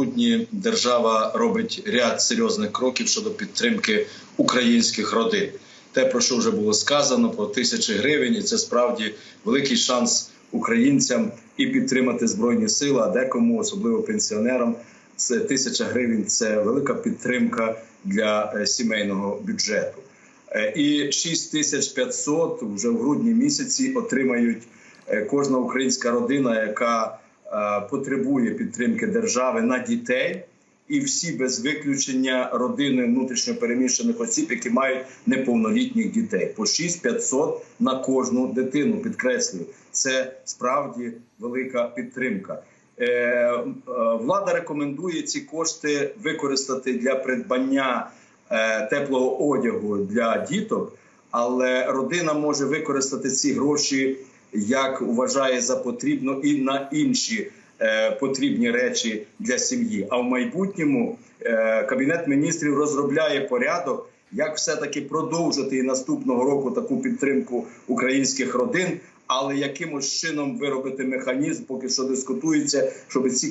майбутнє держава робить ряд серйозних кроків щодо підтримки українських родин. Те, про що вже було сказано, про тисячі гривень, і це справді великий шанс українцям і підтримати збройні сили. А декому, особливо пенсіонерам, це тисяча гривень це велика підтримка для е, сімейного бюджету. Е, І 6500 вже в грудні місяці отримають е, кожна українська родина, яка потребує підтримки держави на дітей, і всі без виключення родини внутрішньопереміщених осіб, які мають неповнолітніх дітей, по 6500 на кожну дитину. Підкреслюю, це справді велика підтримка. Е, е, Влада рекомендує ці кошти використати для придбання е, теплого одягу для діток, але родина може використати ці гроші як вважає за потрібно, і на інші е, потрібні речі для сім'ї. А в майбутньому е, кабінет міністрів розробляє порядок, як все таки продовжити і наступного року таку підтримку українських родин. Але якимось чином виробити механізм, поки що дискутується, щоб ці е,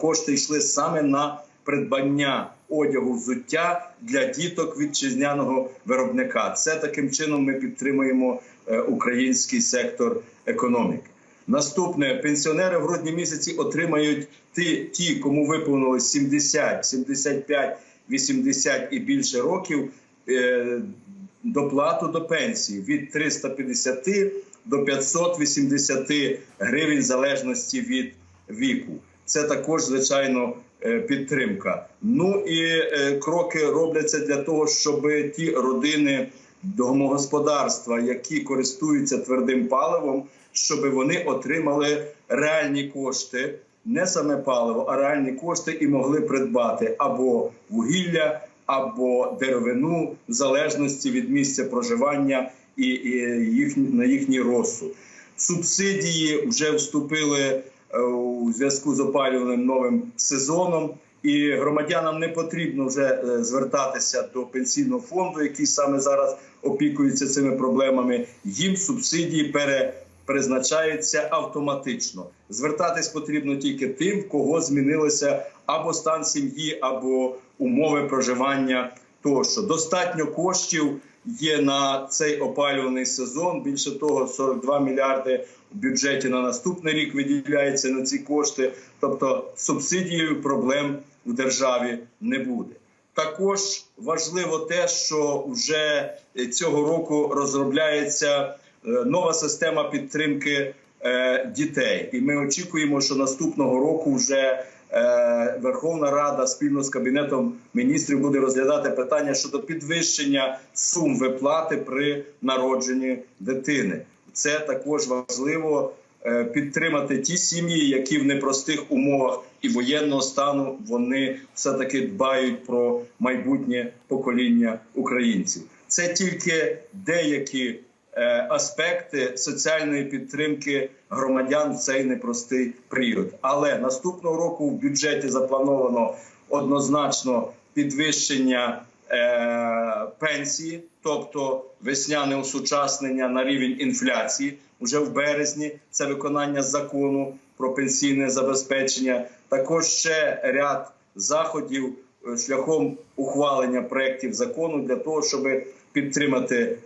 кошти йшли саме на придбання одягу взуття для діток вітчизняного виробника. Це таким чином ми підтримуємо е, український сектор економіки. Наступне пенсіонери в грудні місяці отримають ті, ті, кому виповнилось 70, 75, 80 і більше років. е, Доплату до пенсії від 350 до 580 гривень в залежності від віку. Це також звичайно підтримка. Ну і е, кроки робляться для того, щоб ті родини домогосподарства, які користуються твердим паливом, щоб вони отримали реальні кошти, не саме паливо, а реальні кошти і могли придбати або вугілля, або деревину, в залежності від місця проживання і, і їх, на їхній розсуд. Субсидії вже вступили е, у зв'язку з опалювальним новим сезоном, і громадянам не потрібно вже е, звертатися до пенсійного фонду, який саме зараз опікується цими проблемами. Їм субсидії пере, призначаються автоматично. Звертатись потрібно тільки тим, в кого змінилося або стан сім'ї, або умови проживання. Тощо достатньо коштів є на цей опалюваний сезон. Більше того, 42 мільярди в бюджеті на наступний рік виділяється на ці кошти. Тобто субсидією проблем в державі не буде. Також важливо те, що вже цього року розробляється е, нова система підтримки е, дітей, і ми очікуємо, що наступного року вже е, Верховна Рада спільно з кабінетом міністрів буде розглядати питання щодо підвищення сум виплати при народженні дитини. Це також важливо е, підтримати ті сім'ї, які в непростих умовах і воєнного стану вони все таки дбають про майбутнє покоління українців. Це тільки деякі е, аспекти соціальної підтримки громадян в цей непростий період. Але наступного року в бюджеті заплановано однозначно підвищення е, пенсії, тобто весняне осучаснення на рівень інфляції вже в березні. Це виконання закону про пенсійне забезпечення. Також ще ряд заходів е, шляхом ухвалення проєктів закону для того, щоб підтримати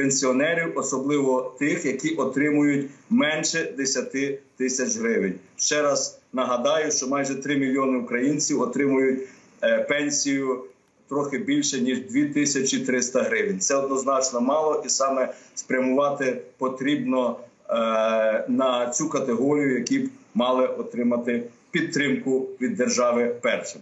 пенсіонерів, особливо тих, які отримують менше 10 тисяч гривень. Ще раз нагадаю, що майже 3 мільйони українців отримують е, пенсію трохи більше ніж 2300 гривень. Це однозначно мало, і саме спрямувати потрібно е, на цю категорію, які б мали отримати підтримку від держави першим.